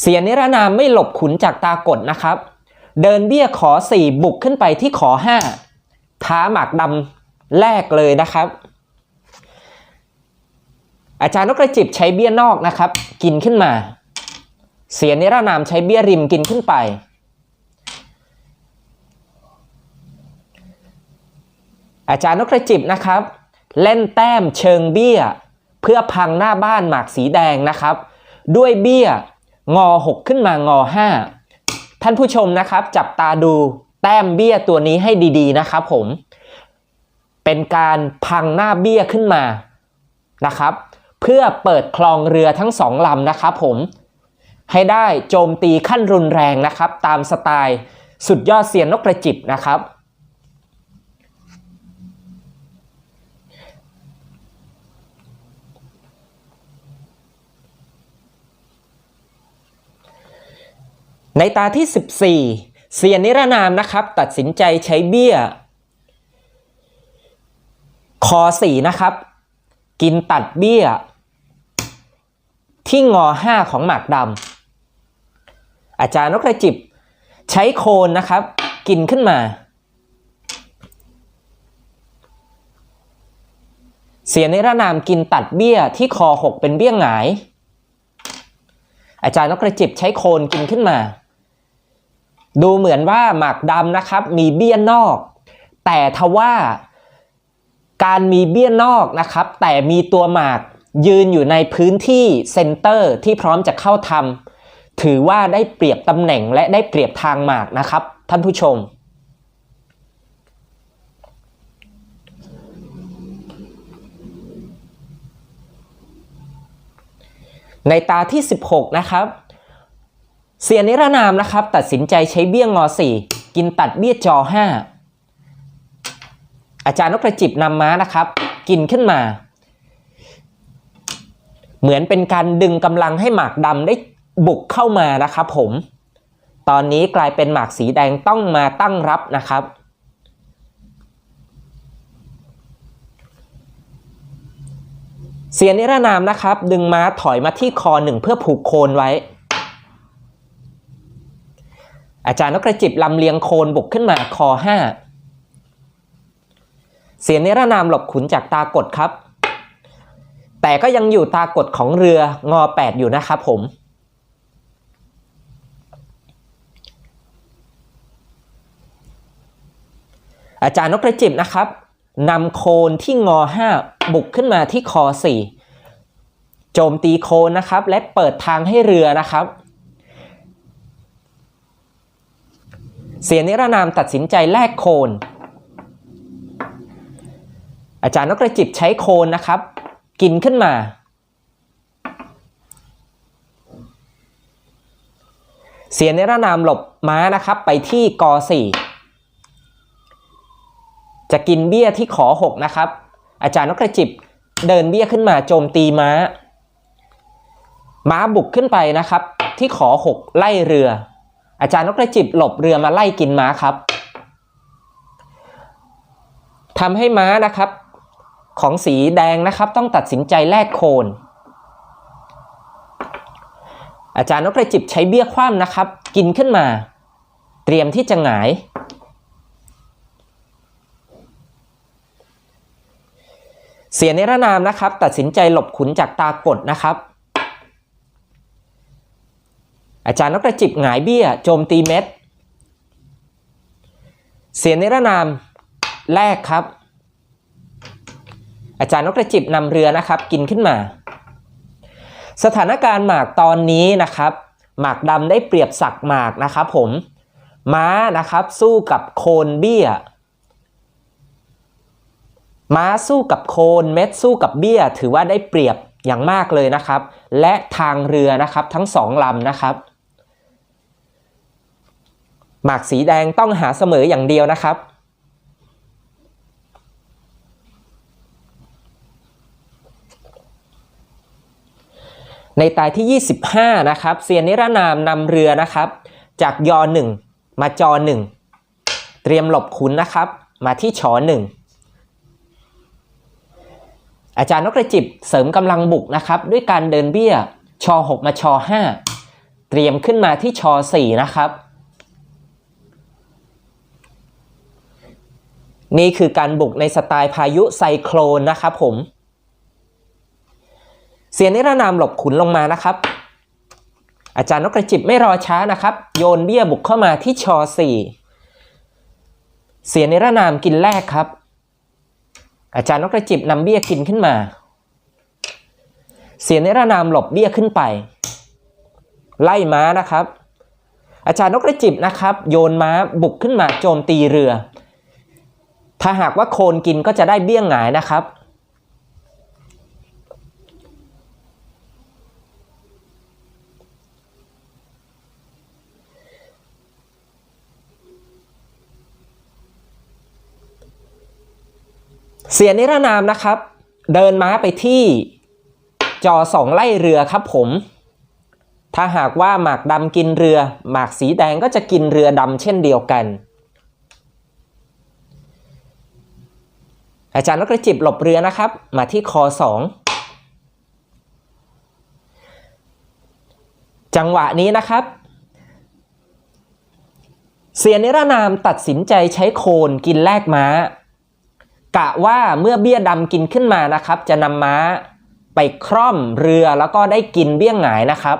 เสียนิรนามไม่หลบขุนจากตากฎนะครับ เดินเบี้ยขอ 4 บุกขึ้นไปที่ขอ 5 ท้าหมากดำแรกเลยนะครับ อาจารย์นกกระจิบใช้เบี้ยนอกนะครับ กินขึ้นมา เสียนิรนามใช้เบี้ยริมกินขึ้นไป อาจารย์นกกระจิบนะครับ เล่นแต้มเชิงเบี้ย เพื่อพังหน้าบ้านหมากสีแดงนะครับ ด้วยเบี้ย งอ 6 ขึ้นมางอ 5 ท่านผู้ชมนะครับจับตาดูแต้มเบี้ยตัวนี้ให้ดีๆนะครับผม เป็นการพังหน้าเบี้ยขึ้นมานะครับ เพื่อเปิดคลองเรือทั้งสองลำนะครับผม ให้ได้โจมตีขั้นรุนแรงนะครับ ตามสไตล์สุดยอดเซียนนกกระจิบนะครับ ในตาที่ 14เซียนิรนามนะครับ ตัดสินใจใช้เบี้ย คอ4นะครับ กินตัดเบี้ย ที่งอ5ของหมากดำอาจารย์นกกระจิบ ใช้โคนนะครับ กินขึ้นมา เสียนิรนามกินตัดเบี้ยที่คอ6เป็นเบี้ยหงาย อาจารย์นกกระจิบใช้โคนกินขึ้นมา ดูเหมือนว่าหมากดำนะครับ มีเบี้ยนอก แต่ทว่าการมีเบี้ยนอกนะครับ แต่มีตัวหมากยืนอยู่ในพื้นที่เซนเตอร์ที่พร้อมจะเข้าทำถือว่าได้เปรียบตำแหน่งและได้เปรียบทางหมากนะครับ ท่านผู้ชม ในตาที่ 16 นะครับ เสียนิรนามนะครับ ตัดสินใจใช้เบี้ยงงอ4กินตัดเบี้ยจอ 5 อาจารย์นกกระจิบนำม้านะครับ กินขึ้นมา เหมือนเป็นการดึงกำลังให้หมากดำได้บุกเข้ามานะครับผม ตอนนี้กลายเป็นหมากสีแดงต้องมาตั้งรับนะครับ เสียนิรนามนะครับ ดึงม้าถอยมาที่คอหนึ่งเพื่อผูกโคนไว้ อาจารย์นกกระจิบลำเลียงโคนบุกขึ้นมาคอห้าเสียงนิรนามหลบขุนจากตากดครับ แต่ก็ยังอยู่ตากดของเรืองอ8อยู่นะครับผม อาจารย์นกกระจิบนะครับนำโคนที่งอ5บุกขึ้นมาที่คอ4โจมตีโคนนะครับ และเปิดทางให้เรือนะครับ เสียนิรนามตัดสินใจแลกโคน อาจารย์นกกระจิบใช้โคนนะครับ กินขึ้นมา เสียนิรนามหลบม้านะครับ ไปที่กอ4จะกินเบี้ยที่ขอ6นะครับ อาจารย์นกกระจิบเดินเบี้ยขึ้นมาโจมตีม้า ม้าบุกขึ้นไปนะครับ ที่ขอ6ไล่เรือ อาจารย์นกกระจิบหลบเรือมาไล่กินม้าครับทำให้ม้านะครับ ของสีแดงนะครับ ต้องตัดสินใจแลกโคน อาจารย์นกกระจิบใช้เบี้ยคว่ำนะครับ กินขึ้นมา เตรียมที่จะหงาย เสียนิรนามนะครับ ตัดสินใจหลบขุนจากตากดนะครับ อาจารย์นกกระจิบหงายเบี้ย โจมตีเม็ด เสียนิรนามแรกครับ อาจารย์นกกระจิบนำเรือนะครับ กินขึ้นมา สถานการณ์หมากตอนนี้นะครับ หมากดำได้เปรียบสักหมากนะครับผมม้านะครับสู้กับโคนเบี้ย ม้าสู้กับโคนเม็ดสู้กับเบี้ย ถือว่าได้เปรียบอย่างมากเลยนะครับ และทางเรือนะครับทั้งสองลำนะครับ หมากสีแดงต้องหาเสมออย่างเดียวนะครับ ในตายที่ 25 นะครับเซียนนิรนามนำเรือนะครับ จากยอ1มาจอ1เตรียมหลบขุนนะครับ มาที่ชอ1อาจารย์นกกระจิบเสริมกำลังบุกนะครับ ด้วยการเดินเบี้ยชอ6มาชอ5เตรียมขึ้นมาที่ชอ4นะครับ นี่คือการบุกในสไตล์พายุไซโคลนนะครับผม เสียนิรนามหลบขุนลงมานะครับ อาจารย์นกกระจิบไม่รอช้านะครับ โยนเบี้ยบุกเข้ามาที่ชอ4เสียนิรนามกินแรกครับ อาจารย์นกกระจิบนำเบี้ยกินขึ้นมา เสียนิรนามหลบเบี้ยขึ้นไป ไล่ม้านะครับ อาจารย์นกกระจิบนะครับ โยนม้าบุกขึ้นมาโจมตีเรือ ถ้าหากว่าโคนกินก็จะได้เบี้ยงหงายนะครับ เสียนิรนามนะครับ เดินม้าไปที่จอสองไล่เรือครับผม ถ้าหากว่าหมากดำกินเรือ หมากสีแดงก็จะกินเรือดำเช่นเดียวกัน อาจารย์นกกระจิบหลบเรือนะครับ มาที่คอสองจังหวะนี้นะครับเสียนิรนามตัดสินใจใช้โคนกินแลกม้า กะว่าเมื่อเบี้ยดำกินขึ้นมานะครับ จะนำม้าไปคร่อมเรือแล้วก็ได้กินเบี้ยงหงายนะครับ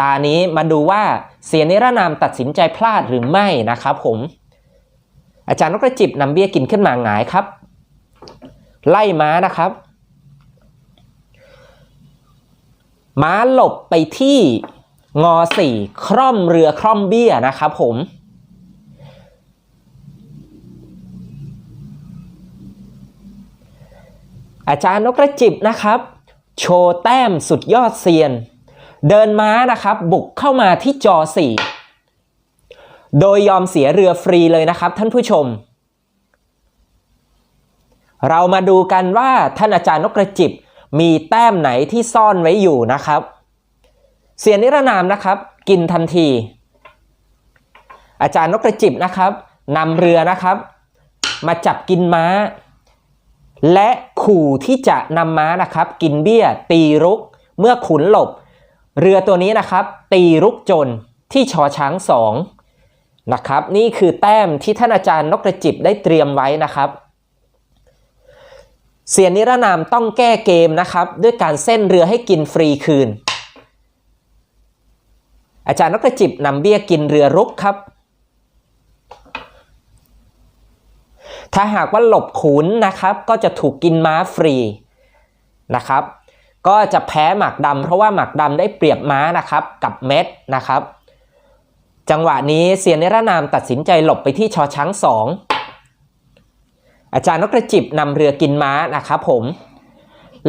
ตานี้มาดูว่าเสียนิรนามตัดสินใจพลาดหรือไม่นะครับผม อาจารย์นกกระจิบนำเบี้ยกินขึ้นมาหงายครับ ไล่ม้านะครับ ม้าหลบไปที่งอสี่คร่อมเรือคร่อมเบี้ยนะครับผม อาจารย์นกกระจิบนะครับ โชว์แต้มสุดยอดเซียน เดินม้านะครับ บุกเข้ามาที่จอ4โดยยอมเสียเรือฟรีเลยนะครับท่านผู้ชม เรามาดูกันว่าท่านอาจารย์นกกระจิบ มีแต้มไหนที่ซ่อนไว้อยู่นะครับ เสียนิรนามนะครับ กินทันที อาจารย์นกกระจิบนะครับนำเรือนะครับ มาจับกินม้า และขู่ที่จะนำม้านะครับ กินเบี้ย ตีรุก เมื่อขุนหลบ เรือตัวนี้นะครับ ตีรุกจนที่ชอช้างสองนะครับ นี่คือแต้มที่ท่านอาจารย์นกกระจิบได้เตรียมไว้นะครับ เสียนิรนามต้องแก้เกมนะครับ ด้วยการเส้นเรือให้กินฟรีคืน อาจารย์นกกระจิบนำเบี้ยกินเรือรุกครับ ถ้าหากว่าหลบขุนนะครับ ก็จะถูกกินม้าฟรีนะครับ ก็จะแพ้หมากดำเพราะว่าหมากดำได้เปรียบม้านะครับกับเม็ดนะครับ จังหวะนี้เซียนนิรนามตัดสินใจหลบไปที่ชอช้างสอง อาจารย์นกกระจิบนำเรือกินม้านะครับผม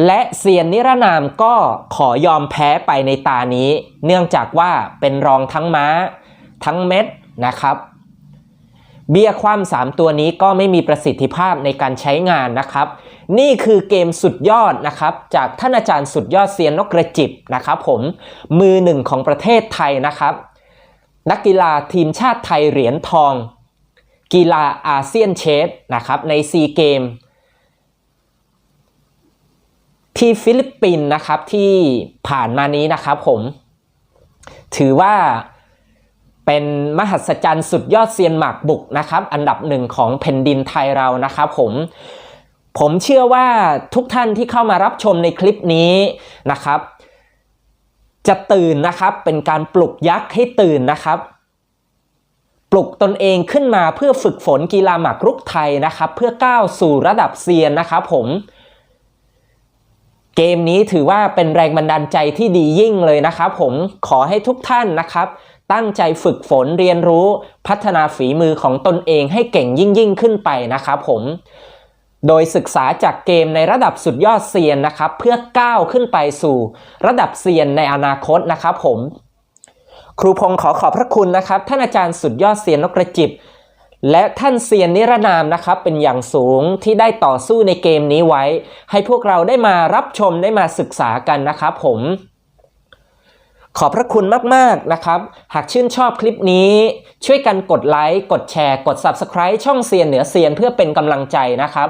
และเซียนนิรนามก็ขอยอมแพ้ไปในตานี้ เนื่องจากว่าเป็นรองทั้งม้า ทั้งเม็ดนะครับ เบี้ยคว่ำสามตัวนี้ก็ไม่มีประสิทธิภาพในการใช้งานนะครับ นี่คือเกมสุดยอดนะครับ จากท่านอาจารย์สุดยอดเซียนนกกระจิบนะครับผมมือหนึ่งของประเทศไทยนะครับ นักกีฬาทีมชาติไทยเหรียญทอง กีฬาอาเซียนเชสนะครับในซีเกมที่ฟิลิปปินส์นะครับที่ผ่านมานี้นะครับผม ถือว่าเป็นมหัศจรรย์สุดยอดเซียนหมากบุกนะครับ อันดับหนึ่งของแผ่นดินไทยเรานะครับผมผมเชื่อว่าทุกท่านที่เข้ามารับชมในคลิปนี้นะครับ จะตื่นนะครับเป็นการปลุกยักษ์ให้ตื่นนะครับ ปลุกตนเองขึ้นมาเพื่อฝึกฝนกีฬาหมากรุกไทยนะครับ เพื่อก้าวสู่ระดับเซียนนะครับผม เกมนี้ถือว่าเป็นแรงบันดาลใจที่ดียิ่งเลยนะครับผมขอให้ทุกท่านนะครับ ตั้งใจฝึกฝนเรียนรู้พัฒนาฝีมือของตนเองให้เก่งยิ่งยิ่งขึ้นไปนะครับผมโดยศึกษาจากเกมในระดับสุดยอดเซียนนะครับ เพื่อก้าวขึ้นไปสู่ระดับเซียนในอนาคตนะครับผม ครูพงศ์ขอขอบพระคุณนะครับ ท่านอาจารย์สุดยอดเซียนนกกระจิบ และท่านเซียนนิรนามนะครับ เป็นอย่างสูงที่ได้ต่อสู้ในเกมนี้ไว้ ให้พวกเราได้มารับชมได้มาศึกษากันนะครับผมขอบพระคุณมาก ๆ นะครับ หากชื่นชอบคลิปนี้ ช่วยกันกดไลค์ กดแชร์ กด Subscribe ช่องเซียนเหนือเซียนเพื่อเป็นกำลังใจนะครับ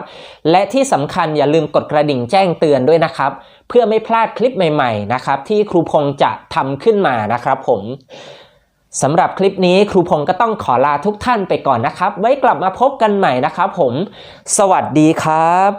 และที่สำคัญอย่าลืมกดกระดิ่งแจ้งเตือนด้วยนะครับ เพื่อไม่พลาดคลิปใหม่ๆนะครับที่ครูพงษ์จะทำขึ้นมานะครับผมสำหรับคลิปนี้ครูพงษ์ก็ต้องขอลาทุกท่านไปก่อนนะครับ ไว้กลับมาพบกันใหม่นะครับผม สวัสดีครับ